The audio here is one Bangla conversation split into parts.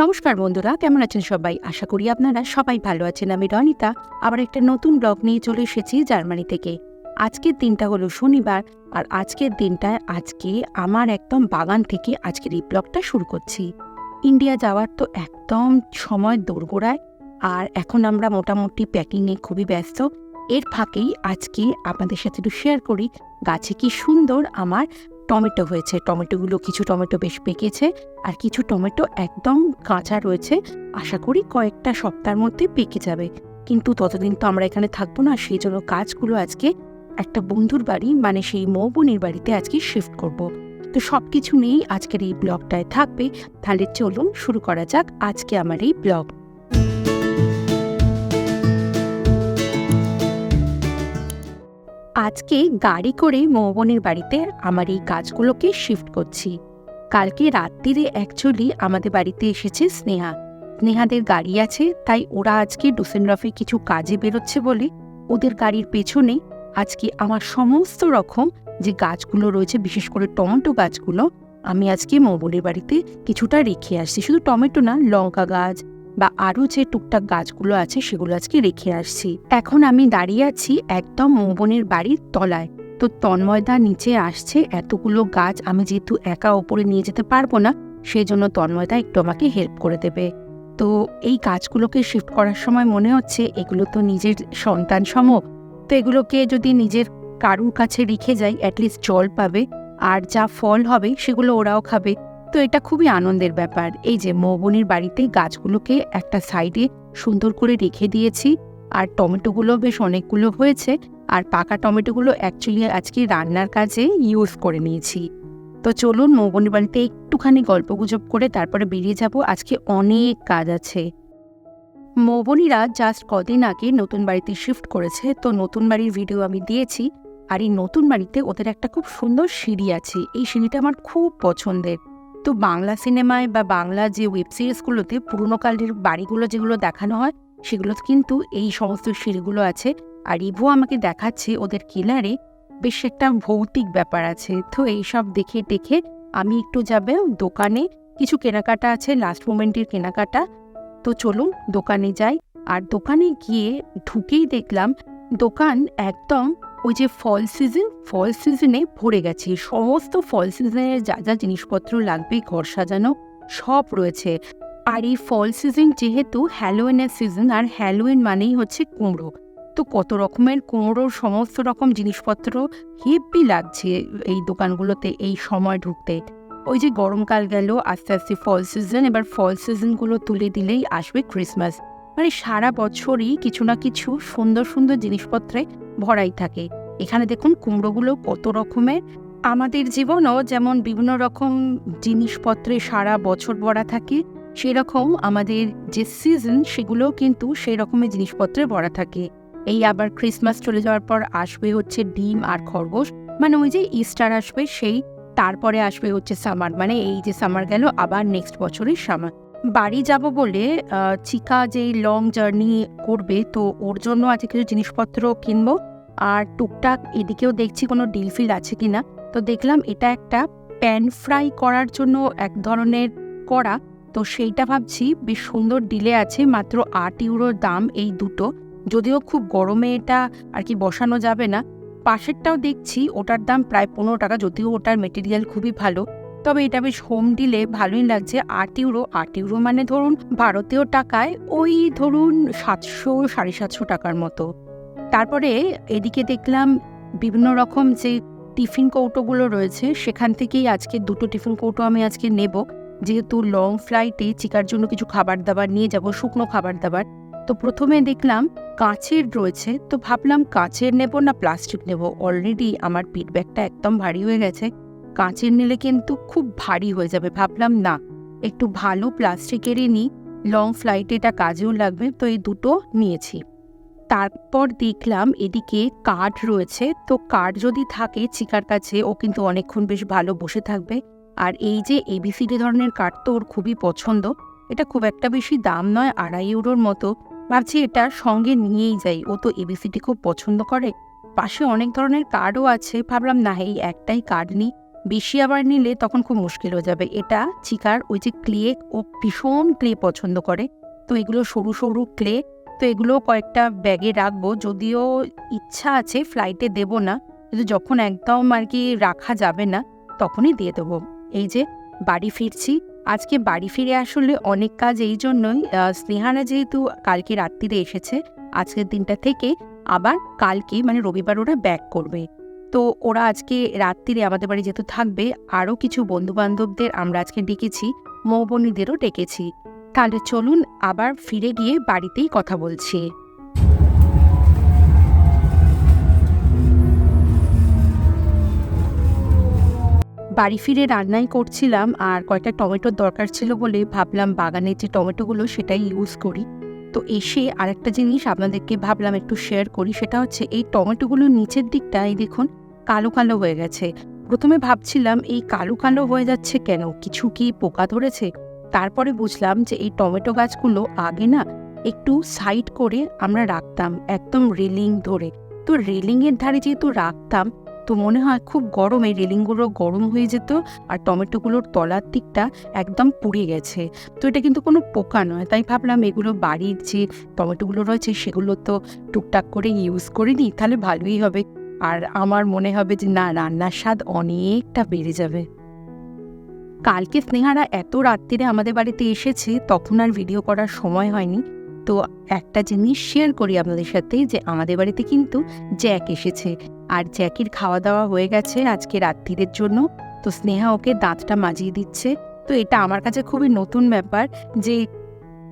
নমস্কার বন্ধুরা, কেমন আছেন সবাই? আশা করি আপনারা সবাই ভালো আছেন। আমি রনিতা, আবার একটা নতুন ব্লগ নিয়ে চলে এসেছি জার্মানি থেকে। আজকের দিনটা হলো শনিবার, আর আজকের দিনটায় আজকে আমার একদম বাগান থেকে আজকের এই ব্লগটা শুরু করছি। ইন্ডিয়া যাওয়ার তো একদম সময় দোরগোড়ায়, আর এখন আমরা মোটামুটি প্যাকিংয়ে খুবই ব্যস্ত। এর ফাঁকেই আজকে আপনাদের সাথে একটু শেয়ার করি, গাছে কি সুন্দর আমার টমেটো হয়েছে। টমেটোগুলো কিছু টমেটো বেশ পেকেছে আর কিছু টমেটো একদম কাঁচা রয়েছে। আশা করি কয়েকটা সপ্তাহের মধ্যে পেকে যাবে। কিন্তু ততদিন তো আমরা এখানে থাকব না, সেই জন্য কাজগুলো আজকে একটা বন্ধুর বাড়ি মানে সেই মৌবনির বাড়িতে আজকে শিফট করব। তো সব কিছু নিয়েই আজকের এই ব্লগটায় থাকবে। তাহলে চলুন শুরু করা যাক আজকে আমার এই ব্লগ আজকে গাড়ি করে মৌবনের বাড়িতে আমার এই কাজগুলোকে শিফট করছি। কালকে রাত্রিরে অ্যাকচুয়ালি আমাদের বাড়িতে এসেছে স্নেহা। স্নেহাদের গাড়ি আছে, তাই ওরা আজকে ডুসেনরফে কিছু কাজে বেরোচ্ছে বলে ওদের গাড়ির পেছনে আজকে আমার সমস্ত রকম যে গাছগুলো রয়েছে, বিশেষ করে টমেটো গাছগুলো, আমি আজকে মৌবনের বাড়িতে কিছুটা রেখে আসছি। শুধু টমেটো না, লঙ্কা গাছ বা আরও যে টুকটাক গাছগুলো আছে সেগুলো আজকে রেখে আসছি। এখন আমি দাঁড়িয়ে আছি একদম মৌবনের বাড়ির তলায়। তো তন্ময়দা নিচে আসছে, এতগুলো গাছ আমি যেহেতু একা ওপরে নিয়ে যেতে পারব না সেই জন্য তন্ময়দা একটু আমাকে হেল্প করে দেবে। তো এই গাছগুলোকে শিফট করার সময় মনে হচ্ছে এগুলো তো নিজের সন্তান সম তো এগুলোকে যদি নিজের কারুর কাছে রেখে যাই অ্যাটলিস্ট জল পাবে। আর যা ফল হবে সেগুলো ওরাও খাবে। তো এটা খুবই আনন্দের ব্যাপার। এই যে মৌবনির বাড়িতে গাছগুলোকে একটা সাইডে সুন্দর করে রেখে দিয়েছি, আর টমেটোগুলো বেশ অনেকগুলো হয়েছে, আর পাকা টমেটোগুলো অ্যাকচুয়ালি আজকে রান্নার কাজে ইউজ করে নিয়েছি। তো চলুন মৌবনির বাড়িতে একটুখানি গল্প গুজব করে তারপরে বেরিয়ে যাব। আজকে অনেক কাজ আছে। মৌবনিরা জাস্ট কদিন আগে নতুন বাড়িতে শিফট করেছে, তো নতুন বাড়ির ভিডিও আমি দিয়েছি, আর এই নতুন বাড়িতে ওদের একটা খুব সুন্দর সিঁড়ি আছে। এই সিঁড়িটা আমার খুব পছন্দের। তো বাংলা সিনেমায় বা বাংলা যে ওয়েব সিরিজগুলোতে পুরোনো কালের বাড়িগুলো যেগুলো দেখানো হয়, সেগুলো কিন্তু এই সমস্ত সিঁড়িগুলো আছে। আর ইভো আমাকে দেখাচ্ছে ওদের কেলারে, বেশ একটা ভৌতিক ব্যাপার আছে। তো এইসব দেখে দেখে আমি একটু যাবে দোকানে। কিছু কেনাকাটা আছে লাস্ট মোমেন্টের কেনাকাটা। তো চলুন দোকানে যাই। আর দোকানে গিয়ে ঢুকেই দেখলাম, দোকান একদম ওই যে ফল সিজন ফল সিজনে ভরে গেছে। সমস্ত ফল সিজনের যা যা জিনিসপত্র লাগবে, ঘর সাজানো, সব রয়েছে। আর এই ফল সিজন যেহেতু হ্যালোয়েনের সিজন আর হ্যালোয়েন মানেই হচ্ছে কুমড়ো। তো কত রকমের কুমড়োর সমস্ত রকম জিনিসপত্র হেব্বি লাগছে এই দোকানগুলোতে এই সময় ঢুকতে। ওই যে গরমকাল গেল, আস্তে আস্তে ফল সিজন এবার ফল সিজনগুলো তুলে দিলেই আসবে ক্রিসমাস মানে সারা বছরই কিছু না কিছু সুন্দর সুন্দর জিনিসপত্রে ভরাই থাকে। এখানে দেখুন কুমড়োগুলো কত রকমের। আমাদের জীবনও যেমন বিভিন্ন রকম জিনিসপত্রে সারা বছর ভরা থাকে, সেরকম আমাদের যে সিজন সেগুলোও কিন্তু সেই রকমের জিনিসপত্রে ভরা থাকে। এই আবার ক্রিসমাস চলে যাওয়ার পর আসবে হচ্ছে ডিম আর খরগোশ। মানে ওই যে ইস্টার আসবে, সেই তারপরে আসবে হচ্ছে সামার মানে এই যে সামার গেল, আবার নেক্সট বছরের সামার বাড়ি যাব বলে চিকা যেই লং জার্নি করবে, তো ওর জন্য আজকে কিছু জিনিসপত্র কিনবো। আর টুকটাক এদিকেও দেখছি কোনো ডিল ফিল আছে কিনা। তো দেখলাম এটা একটা প্যান ফ্রাই করার জন্য এক ধরনের করা তো সেইটা ভাবছি, বেশ সুন্দর ডিলে আছে, মাত্র আট ইউরোর দাম এই দুটো। যদিও খুব গরমে এটা আর কি বসানো যাবে না। পাশেরটাও দেখছি, ওটার দাম প্রায় পনেরো টাকা, যদিও ওটার মেটেরিয়াল খুবই ভালো। তবে এটা বেশ হোম ডিলে ভালোই লাগছে। আট ইউরো আট ইউরো মানে ধরুন ভারতীয় টাকায় ওই ধরুন সাতশো, সাড়ে সাতশো টাকার মতো। তারপরে এদিকে দেখলাম বিভিন্ন রকম যে টিফিন কৌটোগুলো রয়েছে, সেখান থেকেই আজকে দুটো টিফিন কৌটো আমি আজকে নেব। যেহেতু লং ফ্লাইটে চিকার জন্য কিছু খাবার দাবার নিয়ে যাব, শুকনো খাবার দাবার তো প্রথমে দেখলাম কাঁচের রয়েছে, তো ভাবলাম কাঁচের নেব না প্লাস্টিক নেব। অলরেডি আমার পিট ব্যাগটা একদম ভারী হয়ে গেছে। কাঁচের নিলে কিন্তু খুব ভারী হয়ে যাবে। ভাবলাম না, একটু ভালো প্লাস্টিকেরই নিই লং ফ্লাইটে এটা কাজেও লাগবে, তো এই দুটো নিয়েছি। তারপর দেখলাম এদিকে কাঠ রয়েছে, তো কাঠ যদি থাকে চিকার কাছে, ও কিন্তু অনেকক্ষণ বেশ ভালো বসে থাকবে। আর এই যে এবিসিডি ধরনের কাঠ তো ওর খুবই পছন্দ, এটা খুব একটা বেশি দাম নয়, আড়াই ইউরোর মতো। ভাবছি এটা সঙ্গে নিয়েই যাই, ও তো এবিসিডি খুব পছন্দ করে। পাশে অনেক ধরনের কার্ডও আছে, ভাবলাম না, এই একটাই কার্ড নিই। বেশি আবার নিলে তখন খুব মুশকিল হয়ে যাবে। এটা চিকার, ওই যে ক্লে, ও ভীষণ ক্লে পছন্দ করে। তো এগুলো সরু সরু ক্লে, তো এগুলো কয়েকটা ব্যাগে রাখব। যদিও ইচ্ছা আছে ফ্লাইটে দেব না। কিন্তু যখন একদম আর কি রাখা যাবে না, তখনই দিয়ে দেবো। এই যে বাড়ি ফিরছি। আজকে বাড়ি ফিরে আসলে অনেক কাজ এই জন্যই। স্নেহারা যেহেতু কালকে রাত্রিরে এসেছে, আজকের দিনটা থেকে আবার কালকে মানে রবিবার ওরা ব্যাক করবে। তো ওরা আজকে রাত্রিরে আমাদের বাড়ি যেহেতু থাকবে, আরও কিছু বন্ধুবান্ধবদের আমরা আজকে ডেকেছি, মৌবনীদেরও ডেকেছি। তাহলে চলুন আবার ফিরে গিয়ে বাড়িতেই কথা বলছি। বাড়ি ফিরে রান্নাই করছিলাম, আর কয়েকটা টমেটোর দরকার ছিল বলে ভাবলাম বাগানের যে টমেটোগুলো সেটাই ইউজ করি। তো এসে আরেকটা জিনিস আপনাদেরকে ভাবলাম একটু শেয়ার করি, সেটা হচ্ছে এই টমেটোগুলোর নিচের দিকটা এই দেখুন কালো কালো হয়ে গেছে। প্রথমে ভাবছিলাম, এই কালো কালো হয়ে যাচ্ছে কেন? কিছু কি পোকা ধরেছে? তারপরে বুঝলাম যে এই টমেটো গাছগুলো আগে না একটু সাইড করে আমরা রাখতাম, একদম রেলিং ধরে। তো রেলিংয়ের ধারে যেহেতু রাখতাম, তো মনে হয় খুব গরম, এই রেলিংগুলো গরম হয়ে যেত আর টমেটোগুলোর তলার দিকটা একদম পুড়ে গেছে। তো এটা কিন্তু কোনো পোকা নয়। তাই ভাবলাম এগুলো বাড়ির যে টমেটোগুলো রয়েছে, সেগুলো তো টুকটাক করে ইউজ করে নিই, তাহলে ভালোই হবে। আর আমার মনে হবে যে না, রান্নার স্বাদ অনেকটা বেড়ে যাবে। কালকে স্নেহারা এত রাত্রিরে আমাদের বাড়িতে এসেছে, তখন আর ভিডিও করার সময় হয়নি। তো একটা জিনিস শেয়ার করি আপনাদের সাথে যে আমাদের বাড়িতে কিন্তু জ্যাক এসেছে। আর জ্যাকির খাওয়া দাওয়া হয়ে গেছে আজকে রাত্রিরের জন্য। তো স্নেহা ওকে দাঁতটা মাজিয়ে দিচ্ছে। তো এটা আমার কাছে খুবই নতুন ব্যাপার যে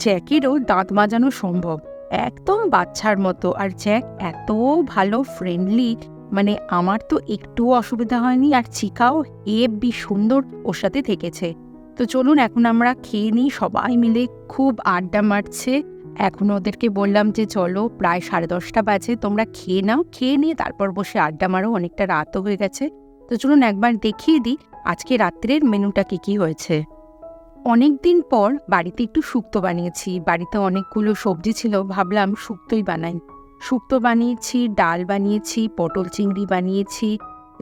জ্যাকিরও দাঁত মাজানো সম্ভব। একদম বাচ্চার মতো। আর জ্যাক এত ভালো ফ্রেন্ডলি মানে আমার তো একটুও অসুবিধা হয়নি আর চিকাও হেব্বি সুন্দর ওর সাথে থেকেছে। তো চলুন এখন আমরা খেয়ে নিই, সবাই মিলে খুব আড্ডা মারছে। এখন ওদেরকে বললাম যে, চলো প্রায় সাড়ে দশটা বাজে, তোমরা খেয়ে নাও। খেয়ে নিয়ে তারপর বসে আড্ডা মারো, অনেকটা রাতও হয়ে গেছে। তো চলুন একবার দেখিয়ে দিই আজকে রাত্রের মেনুটা কী কী হয়েছে। অনেক দিন পর বাড়িতে একটু শুক্তো বানিয়েছি, বাড়িতে অনেকগুলো সবজি ছিল, ভাবলাম শুক্তোই বানাই। শুক্তো বানিয়েছি, ডাল বানিয়েছি, পটল চিংড়ি বানিয়েছি।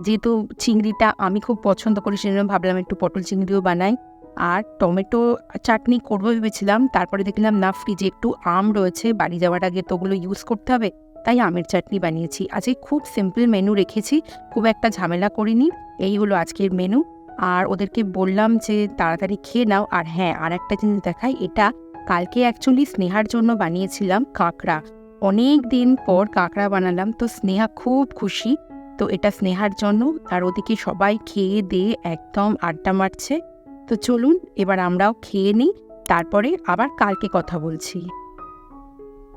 যেহেতু চিংড়িটা আমি খুব পছন্দ করি, সেজন্য ভাবলাম একটু পটল চিংড়িও বানাই। আর টমেটো চাটনি করব ভেবেছিলাম, তারপরে দেখলাম না, ফ্রিজে একটু আম রয়েছে, বাড়ি যাওয়ার আগে তো ওগুলো ইউজ করতে হবে, তাই আমের চাটনি বানিয়েছি। আজকে খুব সিম্পল মেনু রেখেছি, খুব একটা ঝামেলা করিনি, এই হলো আজকের মেনু আর ওদেরকে বললাম যে তাড়াতাড়ি খেয়ে নাও, আর হ্যাঁ আর একটা জিনিস দেখাই, এটা কালকে অ্যাকচুয়ালি স্নেহার জন্য বানিয়েছিলাম কাঁকড়া। অনেক দিন পর কাঁকড়া বানালাম, তো স্নেহা খুব খুশি। তো এটা স্নেহার জন্য আর ওদিকে সবাই খেয়ে দিয়ে একদম আড্ডা মারছে। তো চলুন, এবার আমরাও খেয়ে নিই, তারপরে আবার কালকে কথা বলছি।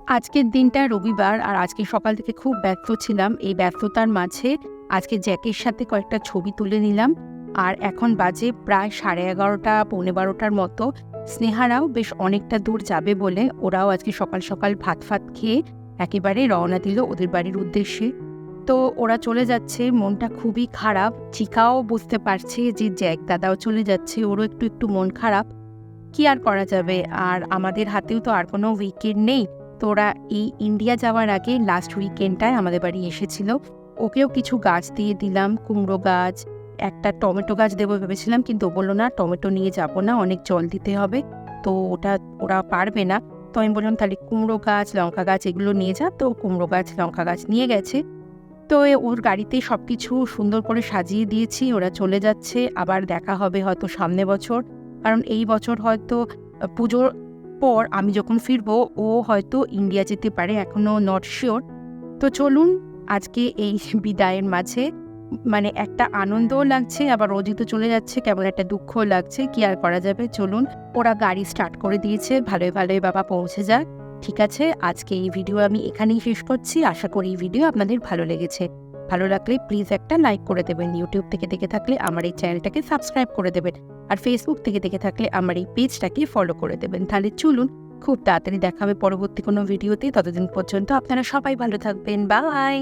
আজকের দিনটা রবিবার, আর আজকে সকাল থেকে খুব ব্যস্ত ছিলাম। এই ব্যস্ততার মাঝে আজকে জ্যাকের সাথে কয়েকটা ছবি তুলে নিলাম। আর এখন বাজে প্রায় সাড়ে এগারোটা, পৌনে বারোটার মতো। স্নেহারাও বেশ অনেকটা দূর যাবে বলে ওরাও আজকে সকাল সকাল ভাত ফাত খেয়ে একেবারে রওনা দিল ওদের বাড়ির উদ্দেশ্যে। তো ওরা চলে যাচ্ছে, মনটা খুবই খারাপ। চিকাও বুঝতে পারছে যে জ্যাক দাদাও চলে যাচ্ছে, ওরও একটু একটু মন খারাপ। কি আর করা যাবে? আর আমাদের হাতেও তো আর কোনো উইকেন্ড নেই। তো ওরা এই ইন্ডিয়া যাওয়ার আগে লাস্ট উইকেন্ডটায় আমাদের বাড়ি এসেছিল। ওকেও কিছু গাছ দিয়ে দিলাম, কুমড়ো গাছ একটা টমেটো গাছ দেবো ভেবেছিলাম, কিন্তু বলল, না, টমেটো নিয়ে যাব না, অনেক জল দিতে হবে। তো ওটা, ওরা পারবে না। তো আমি বললাম, তাহলে কুমড়ো গাছ, লঙ্কা গাছ এগুলো নিয়ে যা। তো কুমড়ো গাছ, লঙ্কা গাছ নিয়ে গেছে। তো ওর গাড়িতে সব কিছু সুন্দর করে সাজিয়ে দিয়েছি, ওরা চলে যাচ্ছে। আবার দেখা হবে হয়তো সামনে বছর। কারণ এই বছর হয়তো পুজোর পর আমি যখন ফিরবো, ও হয়তো ইন্ডিয়া যেতে পারে এখনও নট শিওর তো চলুন, আজকে এই বিদায়ের মাঝে মানে একটা আনন্দও লাগছে, আবার ও যেহেতু চলে যাচ্ছে, কেমন একটা দুঃখও লাগছে, কি আর করা যাবে? চলুন, ওরা গাড়ি স্টার্ট করে দিয়েছে, ভালোই ভালোই বাবা পৌঁছে যাক। ঠিক আছে, আজকে এই ভিডিও আমি এখানেই শেষ করছি, আশা করি এই ভিডিও আপনাদের ভালো লেগেছে। ভালো লাগলে প্লিজ একটা লাইক করে দেবেন ইউটিউব থেকে দেখে থাকলে আমার এই চ্যানেলটাকে সাবস্ক্রাইব করে দেবেন, আর ফেসবুক থেকে দেখে থাকলে আমার এই পেজটাকে ফলো করে দেবেন। তাহলে চলুন, খুব তাড়াতাড়ি দেখা হবে পরবর্তী কোনো ভিডিওতে ততদিন পর্যন্ত আপনারা সবাই ভালো থাকবেন বাই